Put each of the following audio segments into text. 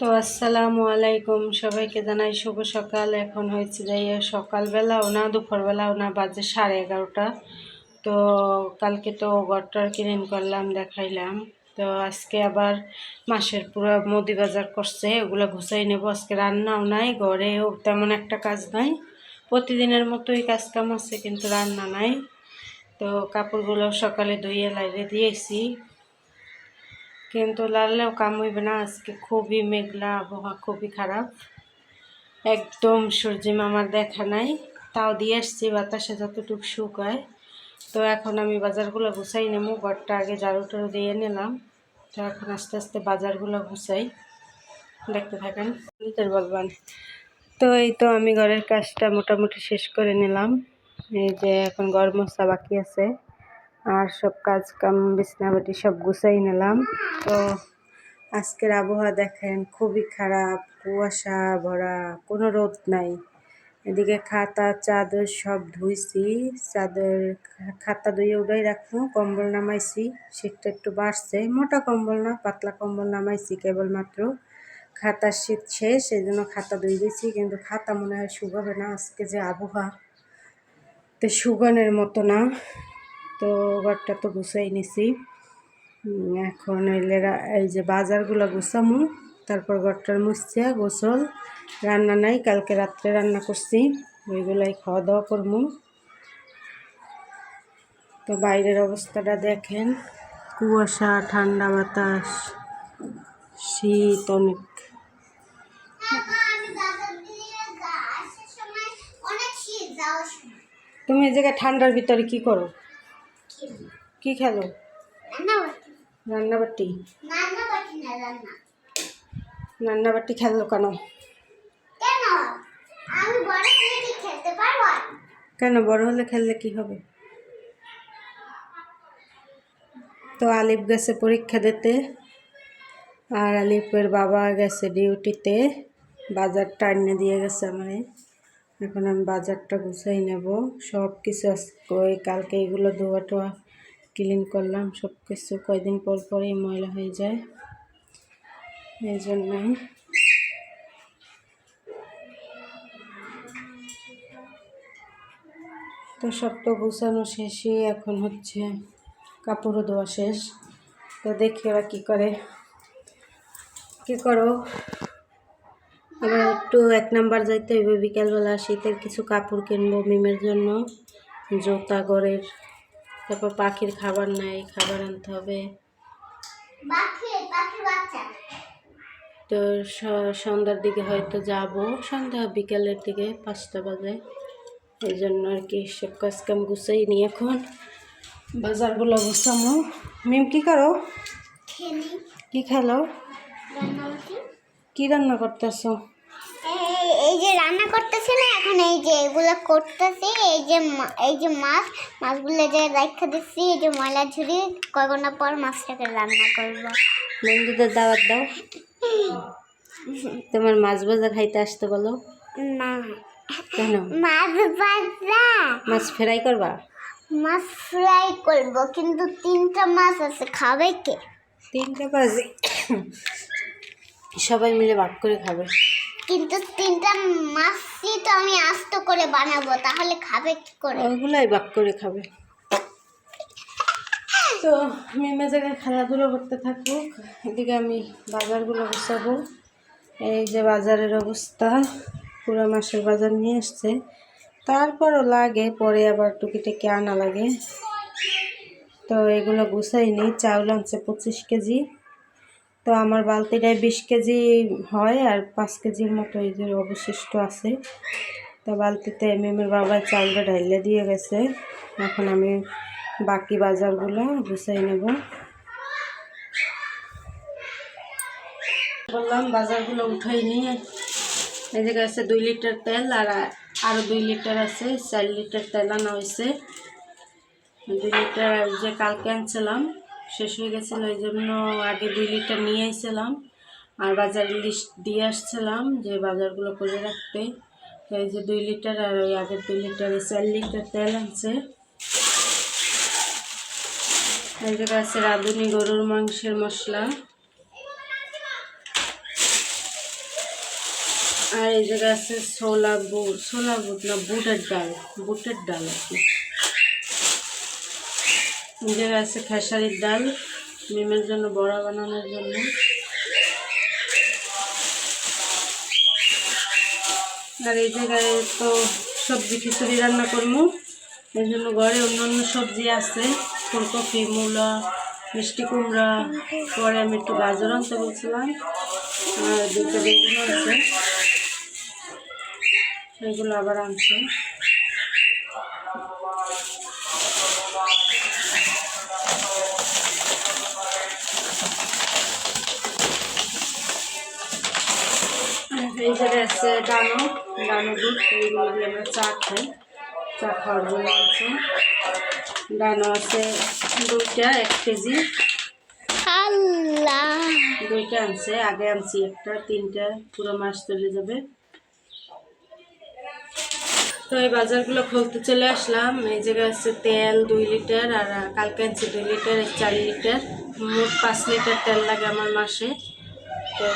তো আসসালামু আলাইকুম। সবাইকে জানাই শুভ সকাল। এখন হয়েছে যাই সকালবেলাও না দুপুরবেলাও না, বাজে সাড়ে এগারোটা। তো কালকে তো ঘরটার ক্লিন করলাম, দেখাইলাম। তো আজকে আবার মাসের পুরো মুদি বাজার করছে, ওগুলো ঘুষাই নেব। আজকে রান্নাও নাই, ঘরেও তেমন একটা কাজ নাই। প্রতিদিনের মতোই কাজ কাম আছে, কিন্তু রান্না নাই। তো কাপড়গুলো সকালে ধুয়ে লাইরে দিয়েছি। কিন্তু লাললেও কাম হইবে না আজকে খুবই মেঘলা আবহাওয়া খুবই খারাপ। একদম সূর্যি মামার দেখা নাই তাও দিয়ে আসছি বাতাসে যতটুকু শুকায়। তো এখন আমি বাজারগুলো গুছাই নেব ঘরটা আগে ঝাড়ু টাড়ু দিয়ে নিলাম। তো এখন আস্তে আস্তে বাজারগুলো গুছাই। দেখতে থাকেন। নিজের বলবান। তো এই তো আমি ঘরের কাজটা মোটামুটি শেষ করে নিলাম। এই যে এখন ঘর মশা বাকি আছে। আর সব কাজ কাম বিছনাবাটি সব গুছাই নিলাম। তো আজকের আবহাওয়া দেখেন, খুবই খারাপ, কুয়াশা ভরা, কোনো রোদ নাই। এদিকে খাতা, চাদর সব ধুইছি, চাদর খাতা ধুয়ে উড়াই রাখব, কম্বল নামাইছি, শীতটা একটু বাড়ছে। মোটা কম্বল না, পাতলা কম্বল নামাইছি কেবলমাত্র। খাতার শীত শেষ এই জন্য খাতা ধুয়ে দিয়েছি, কিন্তু খাতা মনে হয় শুকাবে না, আজকে যে আবহাওয়া। তো শুকানোর মতো না। তো ঘরটা তো গুছাই নিছি। এখন এলে রা- এই যে বাজারগুলো গুছামু, তারপর ঘরটার মুছছে, গোসল, রান্না নাই, কালকে রাত্রে রান্না করছি, ওইগুলাই খাওয়া দাওয়া করব তো বাইরের অবস্থাটা দেখেন, কুয়াশা, ঠান্ডা বাতাস, শীত অনেক। তুমি এই জায়গায় ঠান্ডার ভিতরে কি করো? কি খেলো? রান্নাবাটি। রান্নাবাটি? খেলো কেন? কেন? বড় হলে খেললে কি হবে? তো আলিফ গেছে পরীক্ষা দিতে আর আলিফের বাবা গেছে ডিউটিতে বাজার এনে দিয়ে গেছে আমারে। এখন আমি বাজারটা গুছাই নেব। সব কিছু ওই কালকে এগুলো ধোয়া টোয়া ক্লিন করলাম। সব কিছু কয়দিন পর পরই ময়লা হয়ে যায়। এই জন্যই। তো সব তো গুছানো শেষই, এখন হচ্ছে কাপড়ও ধোয়া শেষ। তো দেখি ওরা কী করে। কী করো? আবার একটু এক নাম্বার যাইতে হইবে বিকালবেলা শীতের কিছু কাপড় কিনবো মিমের জন্য জোতা গড়ের তারপর পাখির খাবার নাই খাবার আনতে হবে। তো সন্ধ্যার দিকে হয়তো যাব সন্ধ্যা বিকেলের দিকে পাঁচটা বাজে। এই জন্য আর কি সব কাজ কাম গুছাই নি এখন। বাজারগুলো গুছামো। মিম কি করো? কি খেলো? কি রান্না করতেছো? এই যে রান্না করতেছে না এখন এই যে এগুলো করতেছি এই যে এই যে মাছ মাছগুলো যে রাখা দিচ্ছি এই যে ময়লা ঝুড়ি কয় ঘণ্টা পর মাছটাকে রান্না করব। বন্ধুদের দাওয়াত দাও। তোমার মাছ ভাজা খাইতে আসতে বলো। না। কেন? মাছ ভাজা। মাছ ফ্রাই করবা? মাছ ফ্রাই করব কিন্তু তিনটা মাছ আছে খাবে কে? তিনটা বাজে সবাই মিলে ভাগ করে খাবে। কিন্তু তিনটা মাছই তো আমি আস্ত করে বানাবো, তাহলে খাবে কি করে? ওইগুলাই ভাগ করে খাবে। তো মিমে জায়গায় খেলাধুলো করতে থাকুক, এদিকে আমি বাজারগুলো বসাবো এই যে বাজারের অবস্থা, পুরো মাসের বাজার নিয়ে এসছে। তারপরও লাগে, পরে আবার টুকিটাকি আনা লাগে। তো এগুলো গুছাই গুছাইনি চাউল আনছে পঁচিশ কেজি। তো আমার বালতিটায় বিশ কেজি হয় আর পাঁচ কেজির মতো এই যে অবশিষ্ট আছে। তো বালতিতে মেমের বাবা চাউলটা ঢাইলে দিয়ে গেছে। এখন আমি বাকি বাজারগুলো গুছাই নেব। বললাম, বাজারগুলো উঠাই নিয়ে এই জায়গায় আছে দুই লিটার তেল আর আরও দুই লিটার আছে, চার লিটার তেল আনা হয়েছে। দুই লিটার যে কালকে আনছিলাম শেষ হয়ে গেছিল, এই জন্য আগে দুই লিটার নিয়ে এসেছিলাম আর বাজার লিস্ট দিয়ে আসছিলাম যে বাজারগুলো করে রাখতে। এই যে দুই লিটার আর ওই আগের দুই লিটার এই চার লিটার তেল আনছে। এই জায়গায় আছে রাঁধুনি গরুর মাংসের মশলা। আর এই জায়গায় আছে ছোলা বুট ছোলা বুট না, বুটের ডাল বুটের ডাল কি। জায়গায় আছে খেসারির ডাল মিমের জন্য, বড়া বানানোর জন্য। আর এই জায়গায় তো সবজি খিচুড়ি রান্না করব। এই জন্য ঘরে অন্য অন্য সবজি আছে, ফুলকপি, মূলা, মিষ্টি কুমড়া। পরে আমি একটু গাজর আনতে বলছিলাম, আর দুটো বেগুন আছে। এগুলো আবার আনছে। আর এই জায়গায় আছে ডানো ডানো দুধ এইগুলো দিয়ে আমরা চা খাই। চা খাওয়ার জন্য আছে। ডানো আছে দুইটা এক কেজি। দুইটা আনছে আগে আনছি একটা তিনটা পুরো মাস চলে যাবে। তো এই বাজারগুলো খুলতে চলে আসলাম। এই জায়গায় আছে তেল দুই লিটার আর কালকে আনছি দুই লিটার চার লিটার। মোট পাঁচ লিটার তেল লাগে আমার মাসে। তো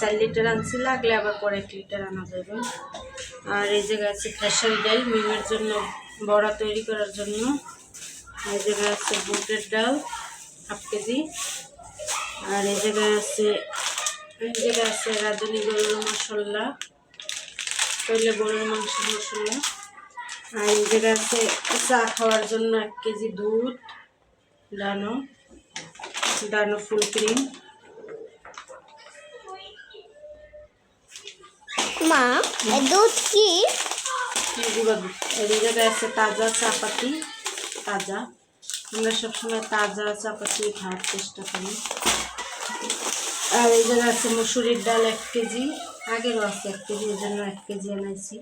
চার লিটার আনছি, লাগলে আবার পরে এক লিটার আনা যাবে। আর এই জায়গায় আছে খেসারি ডাল, মিমের জন্য বড়া তৈরি করার জন্য। এই জায়গায় আছে বুটের ডাল, হাফ কেজি। আর এই জায়গায় আছে, এই জায়গায় আছে রাঁধুনি গরুর মশলা, তৈলে গরুর মাংস মশলা। আর এই জায়গায় আছে চা খাওয়ার জন্য এক কেজি দুধ, ডানো ডানো ফুল ক্রিম। মা দুধ কি? জায়গায় আছে তাজা চাপাতি, তাজা। আমরা সবসময় তাজা চাপাতি খাওয়ার চেষ্টা করি। আর এই জায়গায় আছে মুসুরির ডাল এক কেজি, আগেরও আছে এক কেজি এই জন্য এক কেজি আনাইছি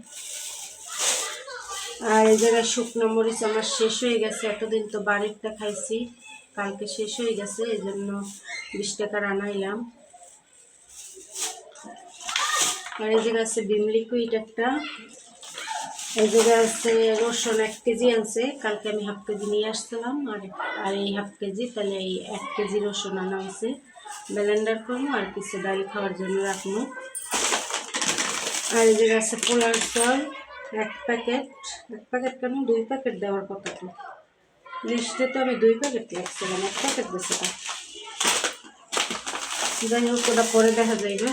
আর এই জায়গায় শুকনো মরিচ আমার শেষ হয়ে গেছে, এতদিন তো বাড়িরটা খাইছি, কালকে শেষ হয়ে গেছে এই জন্য বিশ টাকার আনাইলাম আর এই জায়গায় আছে বিম লিকুইড একটা। এই জায়গায় আছে রসুন এক কেজি আনছে, কালকে আমি হাফ কেজি নিয়ে আসছিলাম, আর আর এই হাফ কেজি, তাহলে এই এক কেজি রসুন আনা হয়েছে। ব্লেন্ডার করব আর কিছু ডাল খাওয়ার জন্য রাখব। আর এই জায়গায় আছে পোলার চাল, এক প্যাকেট। এক প্যাকেট কেন? দুই প্যাকেট দেওয়ার কথা তো। লিস্টে তো আমি দুই প্যাকেট রাখছিলাম এক প্যাকেট তা। যাই হোক, ওটা পরে দেখা যাইবে।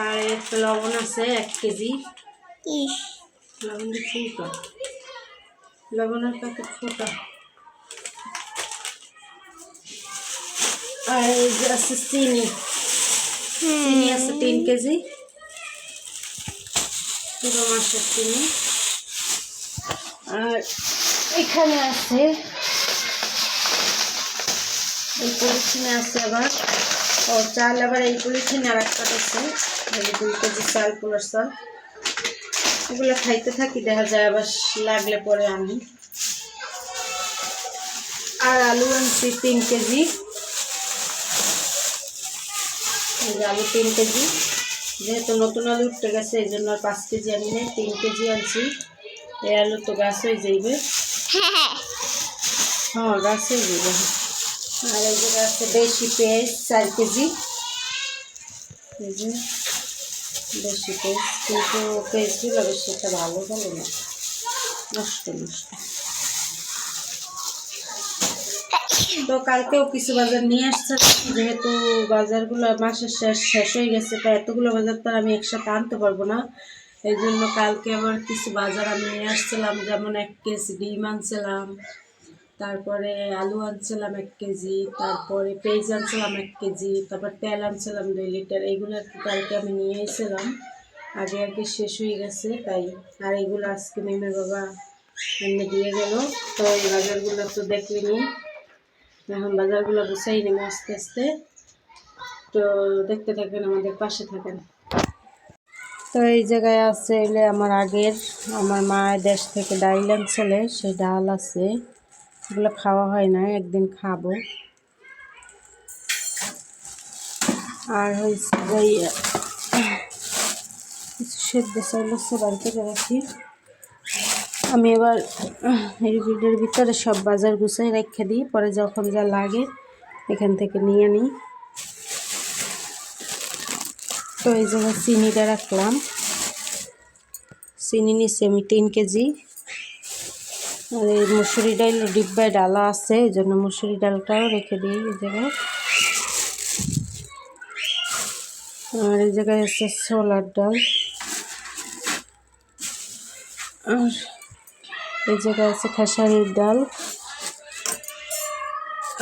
আর একটা লবণ আছে এক কেজি। ইস। লবণ ফুটা লবণের প্যাকেট ফুটা। আর এই যে আছে চিনি। চিনি আছে তিন কেজি। পুরো মাসের চিনি। আর এখানে আছে এই পলিথিনে আছে আবার ও চাল আবার এই পলিথিনে আর একটা আছে দুই কেজি চাল পোলার চাল। এগুলো খাইতে থাকি দেখা যায় আবার লাগলে পরে আনি। আর আলু আনছি তিন কেজি। এই যে আলু তিন কেজি। যেহেতু নতুন আলু উঠতে গেছে এই জন্য আর পাঁচ কেজি আনি নাই তিন কেজি আনছি। এই আলু তো গাছ হয়ে যাইবে। হ্যাঁ। হ্যাঁ গাছ হয়ে যাইবে। আর যে আছে দেশি পেঁয়াজ চার কেজি। এই দেশি পেঁয়াজ কিন্তু পেঁয়াজগুলো বেশি একটা ভালো ভালো না। নষ্ট নষ্ট। তো কালকেও কিছু বাজার নিয়ে আসছে, যেহেতু বাজারগুলো মাসের শেষ শেষ হয়ে গেছে তাই এতগুলো বাজার তো আমি একসাথে আনতে পারব না। এই জন্য কালকে আবার কিছু বাজার আমি নিয়ে আসছিলাম, যেমন এক কেজি ডিম আনছিলাম তারপরে আলু আনছিলাম এক কেজি, তারপরে পেঁয়াজ আনছিলাম এক কেজি, তারপর তেল আনছিলাম দুই লিটার এইগুলো আর কি কালকে আমি নিয়ে এসেছিলাম। আগে আর কি শেষ হয়ে গেছে, তাই আর এগুলো আজকে মেমের বাবা এনে দিয়ে গেল। তো এই বাজারগুলো তো দেখলিনি এখন বাজারগুলো গুছাই নেব আস্তে আস্তে। তো দেখতে থাকেন, আমাদের পাশে থাকেন। তো এই জায়গায় আছে এলে আমার আগের, আমার মায়ের দেশ থেকে ডাইল আনছিলে সেই ডাল আছে। এগুলো খাওয়া হয় না একদিন খাব। আর হয়েছে ইয়ে, কিছু সেদ্ধ চাইল হচ্ছে বাড়িতে রাখি। আমি এবার ভিডিওর ভিতরে সব বাজার গুছাই রেখে দিই পরে যখন যা লাগে এখান থেকে নিয়ে নিই। তো এই জন্য চিনিটা রাখলাম। চিনি নিচ্ছে আমি তিন কেজি। এই মুসুরি ডাল ডিব্বায় ডালা আছে, এই জন্য মুসুরি ডালটাও রেখে দিই এই জায়গায়। আর এই জায়গায় আছে ছোলার ডাল। আর এই জায়গায় আছে খেসারির ডাল।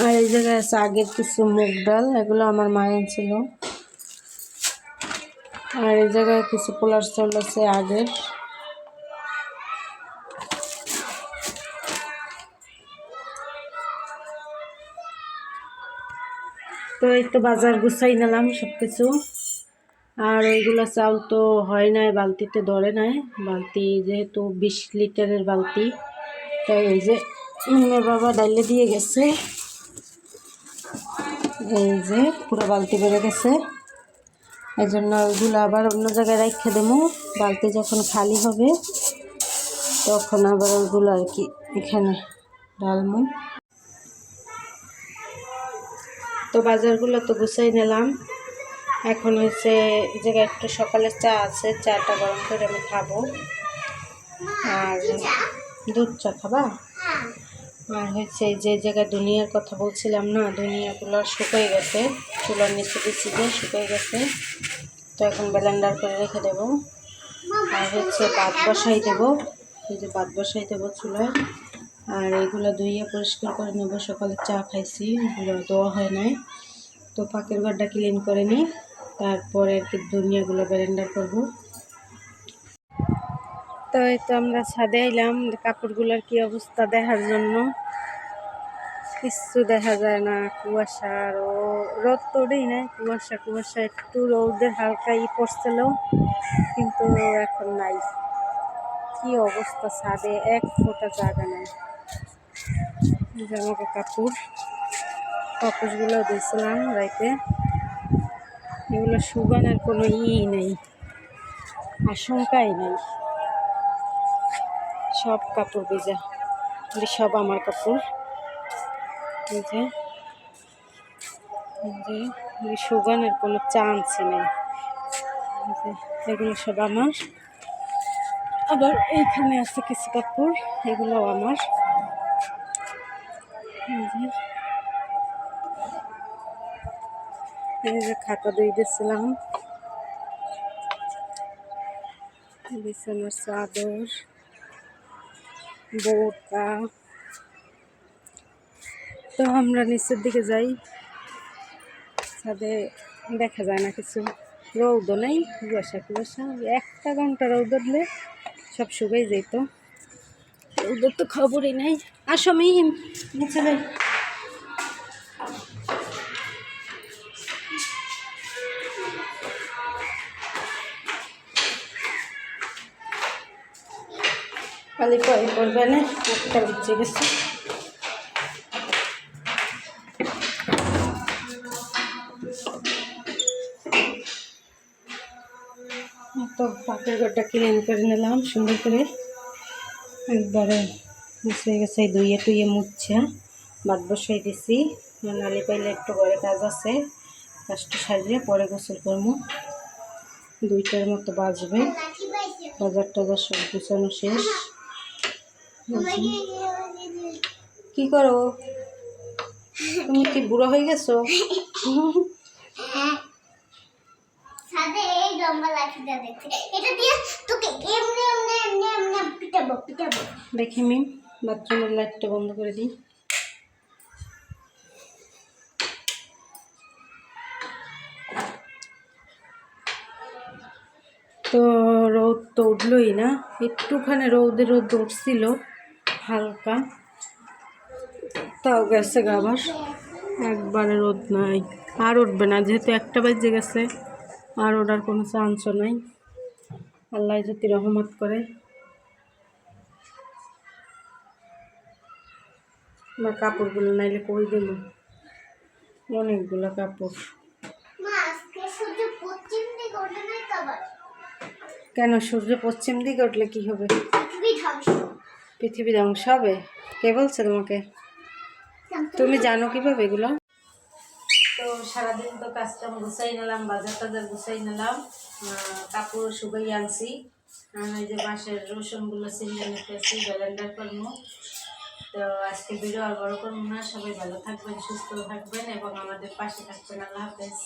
আর এই জায়গায় আছে আগের কিছু মুগ ডাল, এগুলো আমার মায়ের ছিল। আর এই জায়গায় কিছু পোলার চাউল আছে আগের। তো এই তো বাজার গুছাই নিলাম সব কিছু আর ওইগুলো চাউল তো হয় নাই, বালতিতে ধরে নাই। বালতি যেহেতু বিশ লিটারের বালতি, তাই এই যে বাবা ডাইলে দিয়ে গেছে। এই যে পুরো বালতি বেড়ে গেছে। এই জন্য ওইগুলো আবার অন্য জায়গায় রেখে দেবো। বালতি যখন খালি হবে, তখন আবার ওইগুলো আর কি এখানে ডালমু তো বাজারগুলো তো গুছাই নিলাম। এখন হচ্ছে জায়গায় একটু সকালের চা আছে, চাটা গরম করে আমি খাব। আর দুধ চা খাবা? আর হচ্ছে যে জায়গায় দুনিয়ার কথা বলছিলাম না, দুনিয়াগুলো শুকিয়ে গেছে। চুলার নিচে দিচ্ছি যে শুকিয়ে গেছে। তো এখন ব্লেন্ডার করে রেখে দেবো। আর হচ্ছে ভাত বসাই দেবো। এই যে ভাত বসাই দেবো চুলায়। আর এগুলো ধুইয়ে পরিষ্কার করে নেব। সকালে চা খাইছি, এগুলো দেওয়া হয় নাই। তো পাকের ঘরটা ক্লিন করে নিই, তারপরে আর কি দুনিয়াগুলো ব্লেন্ডার করব। তো এই তো আমরা ছাদে এলাম কাপড়গুলোর কি অবস্থা দেখার জন্য? কিচ্ছু দেখা যায় না, কুয়াশা আর ও রোদ তো উঠেই নাই, কুয়াশা কুয়াশা, একটু রোদের হালকা ই পড়ছিল, কিন্তু এখন নাই। কি অবস্থা ছাদে, এক ফোঁটা জায়গা নেই। জামা কাপড়, কাপড়গুলো দিয়েছিলাম রাইতে। এগুলো শুকানোর কোনো ই নেই, আশঙ্কাই নেই। সব কাপড় এগুলি সব আমার কাপড়। যে শুকানোর কোনো চান্স নেই। এগুলো সব আমার। আবার এইখানে আছে কিছু কাপড় এগুলো আমার। এই যে খাতা দিয়ে দিয়েছিলাম। বিছানার চাদর, বোরকা। তো আমরা নিচের দিকে যাই। ছাদে দেখা যায় না কিছু। রৌদ নেই, কুয়াশা কুয়াশা। একটা ঘণ্টা রৌদ সব শুকাই যেত রৌদের তো খবরই নেই। আসো মিহিম নিচে খালি কয় করবে না, একটা বুঝে গেছে। তো পাকের ঘরটা ক্লিন করে নিলাম, সুন্দর করে। একবারে মুছে গেছে ধুয়ে টুয়ে মুচ্ছে বাদ বসাই দিছি। নালি পাইলে একটু ঘরে কাজ আছে। কাজটা সারিয়ে পরে গোসল করব। দুইটার মতো বাজবে। বাজার টাজার সব গুছানো শেষ। কি করো? তুমি কি বুড়ো হয়ে গেছো? দেখি মিম বাথরুমের লাইটটা বন্ধ করে দিই। তো রোদ তো উঠলোই না, একটুখানি রৌদে রোদ উঠছিল হালকা। তাও গেছে গা আবার, একবারে রোদ নাই, আর উঠবে না, যেহেতু একটা বাজে গেছে, আর ওঠার কোনো চান্সও নাই। আল্লাহ যদি রহমত করে। বা কাপড়গুলো নাইলে কই দেব অনেকগুলো কাপড়। মা আজকে সূর্য পশ্চিম দিকে ওঠে নাই তো আবার? কেন সূর্য পশ্চিম দিকে উঠলে কি হবে? পৃথিবী ধ্বংস। হবে? কে বলছে তোমাকে? তুমি জানো কীভাবে এগুলো? তো সারাদিন তো কাজকাম গুছাই নিলাম বাজার টাজার গুছাই নিলাম কাপড় শুকাই আনছি। এই যে বাঁশের রসুনগুলো চিনে নিতেছি ব্যালেন্ডার করব। তো আজকে ভিডিও আর বড় করুন না। সবাই ভালো থাকবেন, সুস্থ থাকবেন এবং আমাদের পাশে থাকবেন। আল্লাহ হাফেজ।